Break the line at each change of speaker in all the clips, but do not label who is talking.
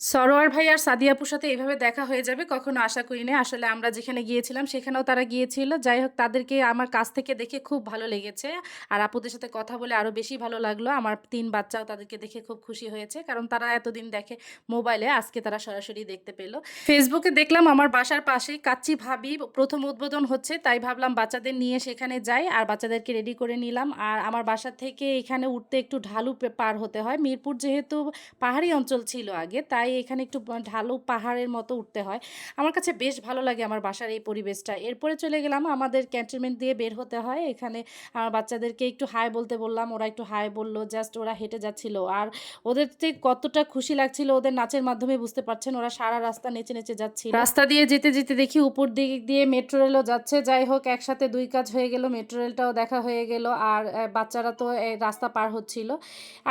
সরোয়ার ভাই আর সাদিয়াপুর সাথে এইভাবে দেখা হয়ে যাবে, কখনো আশা করি করিনি। আসলে আমরা যেখানে গিয়েছিলাম, সেখানেও তারা গিয়েছিল। যাই হোক, তাদেরকে আমার কাছ থেকে দেখে খুব ভালো লেগেছে। আর আপুদের সাথে কথা বলে আরও বেশি ভালো লাগল। আমার তিন বাচ্চাও তাদেরকে দেখে খুব খুশি হয়েছে, কারণ তারা এতদিন দেখে মোবাইলে, আজকে তারা সরাসরি দেখতে পেল। ফেসবুকে দেখলাম আমার বাসার পাশেই কাচ্চি ভাবি প্রথম উদ্বোধন হচ্ছে, তাই ভাবলাম বাচ্চাদের নিয়ে সেখানে যাই আর বাচ্চাদেরকে রেডি করে নিলাম। আর আমার বাসা থেকে এখানে উঠতে একটু ঢালু পার হতে হয়। মিরপুর যেহেতু পাহাড়ি অঞ্চল ছিল আগে, তাই এখানে একটু ঢালু পাহাড়ের মতো উঠতে হয়। আমার কাছে বেশ ভালো লাগে আমার বাসার এই পরিবেশটা। এরপরে চলে গেলাম আমাদের ক্যান্টনমেন্ট দিয়ে বের হতে হয়। এখানে আমার বাচ্চাদেরকে একটু হাই বলতে বললাম, ওরা একটু হাই বলল, জাস্ট ওরা হেঁটে যাচ্ছিল। আর ওদের যে কতটা খুশি লাগছিল, ওদের নাচের মাধ্যমে বুঝতে পারছেন, ওরা সারা রাস্তা নেচে নেচে যাচ্ছিল। রাস্তা দিয়ে যেতে যেতে দেখি উপর দিক দিয়ে মেট্রো রেলও যাচ্ছে। যাই হোক, একসাথে দুই কাজ হয়ে গেল, মেট্রো রেলটাও দেখা হয়ে গেল, আর বাচ্চারা তো রাস্তা পার হচ্ছিল।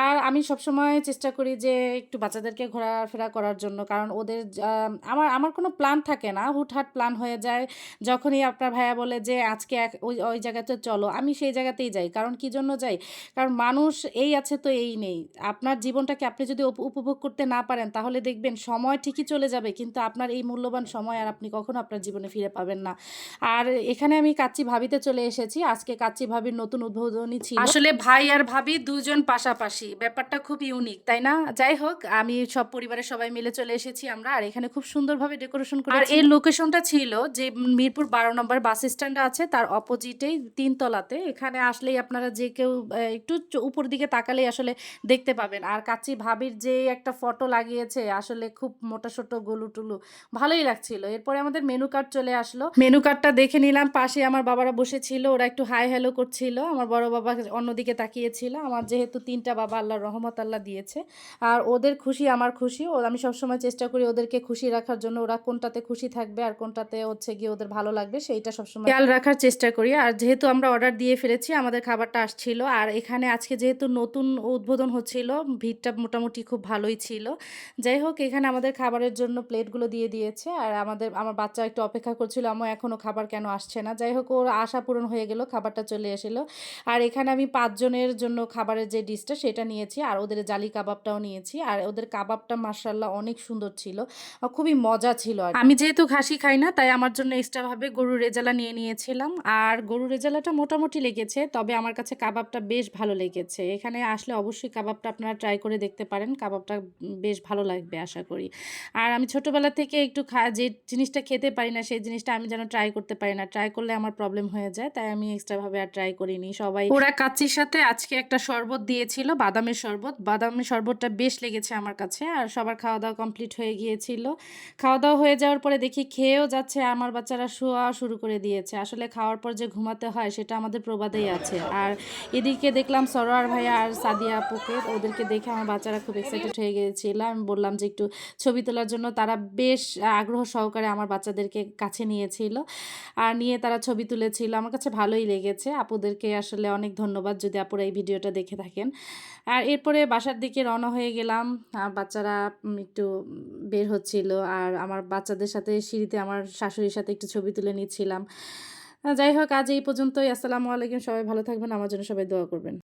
আর আমি সবসময় চেষ্টা করি যে, একটু বাচ্চাদেরকে ঘোরাফেরা করার জন্য। কারণ ওদের আমার আমার কোনো প্ল্যান থাকে না। হুটহাট প্ল্যান হয়ে যায়। যখনই আপনার ভাইয়া বলে যে, আজকে এক, ওই ওই জায়গাতে চলো। আমি সেই জায়গাতেই যাই। কারণ কি জন্য যাই? কারণ মানুষ এই আছে তো এই নেই। আপনার জীবনটাকে আপনি যদি উপ- উপভোগ করতে না পারেন, তাহলে দেখবেন সময় ঠিকই চলে যাবে। কিন্তু আপনার এই মূল্যবান সময় আর আপনি কখনো আপনার জীবনে ফিরে পাবেন না। আর এখানে আমি কাচ্চি ভাবিতে চলে এসেছি। আজকে কাচ্চি ভাবির নতুন উদ্বোধনী ছিল। আসলে ভাই আর ভাবি দুজন পাশাপাশি। ব্যাপারটা খুব ইউনিক তাই না? যাই হোক, আমি সব পরিবারের সবাই মিলে চলে এসেছি আমরা। আর এখানে খুব সুন্দরভাবে ডেকোরেশন করে আর এই লোকেশনটা ছিল যে মিরপুর বারো নম্বর বাস স্ট্যান্ড আছে তার অপোজিটেই তিনতলাতে। এখানে আসলেই আপনারা যে কেউ একটু উপর দিকে তাকালেই আসলে দেখতে পাবেন। আর কাচ্চি ভাবির যে একটা ফটো লাগিয়েছে আসলে খুব মোটা সোটো গলু টুলু ভালোই লাগছিল। এরপরে আমাদের মেনু কার্ড চলে আসলো। মেনু কার্ডটা দেখে নিলাম। পাশে আমার বাবারা বসেছিল ওরা একটু হাই হ্যালো করছিল। আমার বড় বাবা অন্যদিকে তাকিয়েছিল। আমার যেহেতু তিনটা বাবা আল্লাহ রহমত আল্লাহ দিয়েছে। আর ওদের খুশি আমার খুশি। ও আমি সবসময় চেষ্টা করি ওদেরকে খুশি রাখার জন্য ওরা কোনটাতে খুশি থাকবে আর কোনটাতে হচ্ছে গিয়ে ওদের ভালো লাগবে, সেইটা সবসময় খেয়াল রাখার চেষ্টা করি। আর যেহেতু আমরা অর্ডার দিয়ে ফেলেছি, আমাদের খাবারটা আসছিল। আর এখানে আজকে যেহেতু নতুন উদ্বোধন হচ্ছিল, ভিড়টা মোটামুটি খুব ভালোই ছিল। যাই হোক, এখানে আমাদের খাবারের জন্য প্লেটগুলো দিয়ে দিয়েছে। আর আমাদের, আমার বাচ্চা একটু অপেক্ষা করছিল আমার এখনও খাবার কেন আসছে না? যাই হোক, ওর আশা পূরণ হয়ে গেল, খাবারটা চলে এসেলো। আর এখানে আমি পাঁচজনের জন্য খাবারের যে ডিশটা সেটা নিয়েছি। আর ওদের জালি কাবাবটাও নিয়েছি। আর ওদের কাবাবটা মার্শাল্লাহ অনেক সুন্দর ছিল। আর খুবই মজা ছিল আর আমি যেহেতু ঘাসি খাই না তাই আমার জন্য এক্সট্রাভাবে গরুর রেজালা নিয়ে নিয়েছিলাম। আর গরুর রেজালাটা মোটামুটি লেগেছে তবে আমার কাছে কাবাবটা বেশ ভালো লেগেছে। এখানে আসলে অবশ্যই কাবাবটা আপনারা ট্রাই করে দেখতে পারেন কাবাবটা বেশ ভালো লাগবে আশা করি। আর আমি ছোটোবেলা থেকে একটু খা যে জিনিসটা খেতে পারি না সেই জিনিসটা আমি যেন ট্রাই করতে পারি না। ট্রাই করলে আমার প্রবলেম হয়ে যায় তাই আমি এক্সট্রাভাবে আর ট্রাই করিনি। সবাই ওরা কাচ্চির সাথে আজকে একটা শরবত দিয়েছিল বাদামের শরবত। বাদামের শরবতটা বেশ লেগেছে আমার কাছে আর সবার খাওয়া দাওয়া কমপ্লিট হয়ে গিয়েছিল। খাওয়া দাওয়া হয়ে যাওয়ার পরে দেখি খেয়েও যাচ্ছে, আমার বাচ্চারা শোয়া শুরু করে দিয়েছে। আসলে খাওয়ার পর যে ঘুমাতে হয়, সেটা আমাদের প্রবাদেই আছে। আর এদিকে দেখলাম সরোয়ার ভাইয়া আর সাদিয়া আপুকে, ওদেরকে দেখে আমার বাচ্চারা খুব এক্সাইটেড হয়ে গিয়েছিল। আমি বললাম যে একটু ছবি তোলার জন্য তারা বেশ আগ্রহ সহকারে আমার বাচ্চাদেরকে কাছে নিয়েছিল আর নিয়ে তারা ছবি তুলেছিল। আমার কাছে ভালোই লেগেছে। আপুদেরকে আসলে অনেক ধন্যবাদ যদি আপুরা এই ভিডিওটা দেখে থাকেন। আর এরপরে বাসার দিকে রওনা হয়ে গেলাম। বাচ্চারা একটু বের হচ্ছিল। আর আমার বাচ্চাদের সাথে সিঁড়িতে আমার শাশুড়ির সাথে একটু ছবি তুলে নিচ্ছিলাম। যাই হোক, আজ এই পর্যন্তই। আসসালামু আলাইকুম। সবাই ভালো থাকবেন। আমার জন্য সবাই দোয়া করবেন।